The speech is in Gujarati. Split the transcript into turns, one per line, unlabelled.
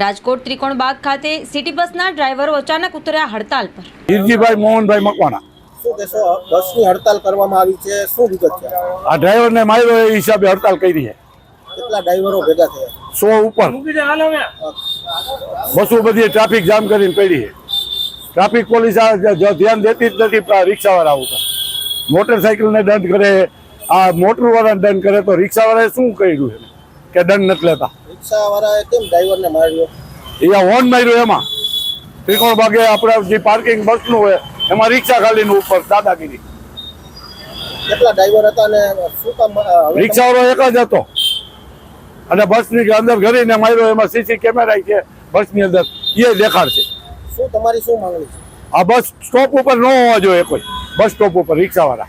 રાજકોટ ત્રિકોણ બાગ ખાતે સિટી બસના ડ્રાઈવરો અચાનક ઉતર્યા હડતાલ પર.
હિરજીભાઈ મોહનભાઈ મકવાણા.
શું કહેશો? બસની હડતાલ કરવામાં આવી છે. શું વિગત છે?
આ ડ્રાઈવરને માર્યો એ હિસાબે હડતાલ કરી છે.
કેટલા ડ્રાઈવરો ભેગા થયા?
સો ઉપર. બસો બધી ટ્રાફિક જામ કરીને પડી છે. ટ્રાફિક પોલીસ ધ્યાન દેતી જ નથી રિક્ષાવાળા ઉપર. મોટરસાઇકલને દંડ કરે આ મોટરવાળાને દંડ કરે તો રિક્ષાવાળાએ શું કર્યું છે કે દંડ નથી લેતા.
રિક્ષા વાળાએ કેમ ડ્રાઈવરને માર્યો?
અહીંયા હોર્ન માર્યો એમાં. ત્રિકોણ ભાગે આપણે જે પાર્કિંગ બસનું હોય એમાં રિક્ષા ખાલીનું ઉપર દાદાગીરી.
કેટલા ડ્રાઈવર હતા અને શું કામ
રિક્ષાવાળો એક જ હતો. અને બસની અંદર ઘરીને માર્યો એમાં સીસી કેમેરા છે બસની અંદર એ દેખાડશે.
શું તમારી શું માંગણી છે?
આ બસ સ્ટોપ ઉપર ન હોવા જોઈએ કોઈ. બસ સ્ટોપ ઉપર રિક્ષાવાળા.